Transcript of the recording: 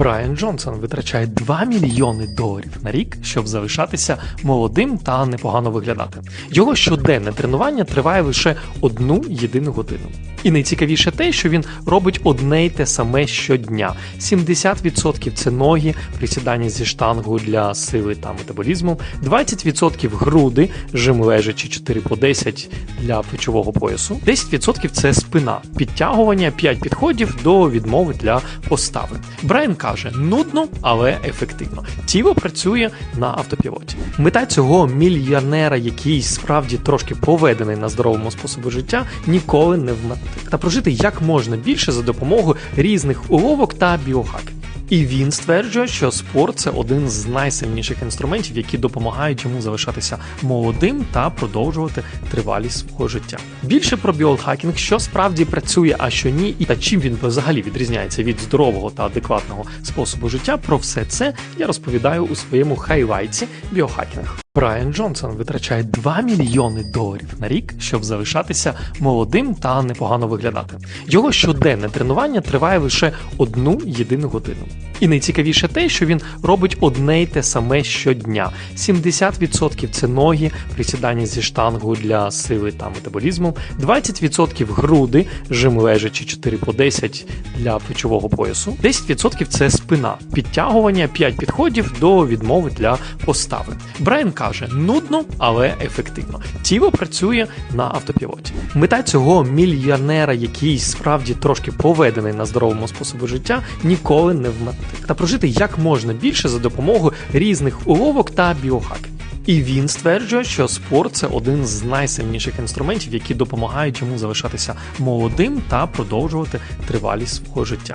Брайан Джонсон витрачає 2 мільйони доларів на рік, щоб залишатися молодим та непогано виглядати. Його щоденне тренування триває лише одну єдину годину. І найцікавіше те, що він робить одне й те саме щодня. 70% це ноги, присідання зі штангою для сили та метаболізму, 20% груди, жим лежачи 4 по 10 для плечового поясу, 10% це спина, підтягування, 5 підходів до відмови для постави. Брайан каже: нудно, але ефективно. Тіло працює на автопілоті. Мета цього мільйонера, який справді трошки поведений на здоровому способі життя, ніколи не вмерти. Та прожити як можна більше за допомогою різних уловок та біохаків. І він стверджує, що спорт це один з найсильніших інструментів, які допомагають йому залишатися молодим та продовжувати тривалість свого життя. Більше про біохакінг, що справді працює, а що ні, і та чим він взагалі відрізняється від здорового та адекватного способу життя. Про все це я розповідаю у своєму хайлайті біохакінг. Брайан Джонсон витрачає 2 мільйони доларів на рік, щоб залишатися молодим та непогано виглядати. Його щоденне тренування триває лише одну єдину годину. І найцікавіше те, що він робить одне й те саме щодня. 70% це ноги, присідання зі штангою для сили та метаболізму, 20% груди, жим лежачи 4 по 10 для плечового поясу, 10% це спина, підтягування, 5 підходів до відмови для постави. Брайан каже: нудно, але ефективно. Тіло працює на автопілоті. Мета цього мільйонера, який справді трошки поведений на здоровому способі життя, ніколи не вмерти. Та прожити як можна більше за допомогою різних уловок та біохаків. І він стверджує, що спорт це один з найсильніших інструментів, які допомагають йому залишатися молодим та продовжувати тривалість свого життя.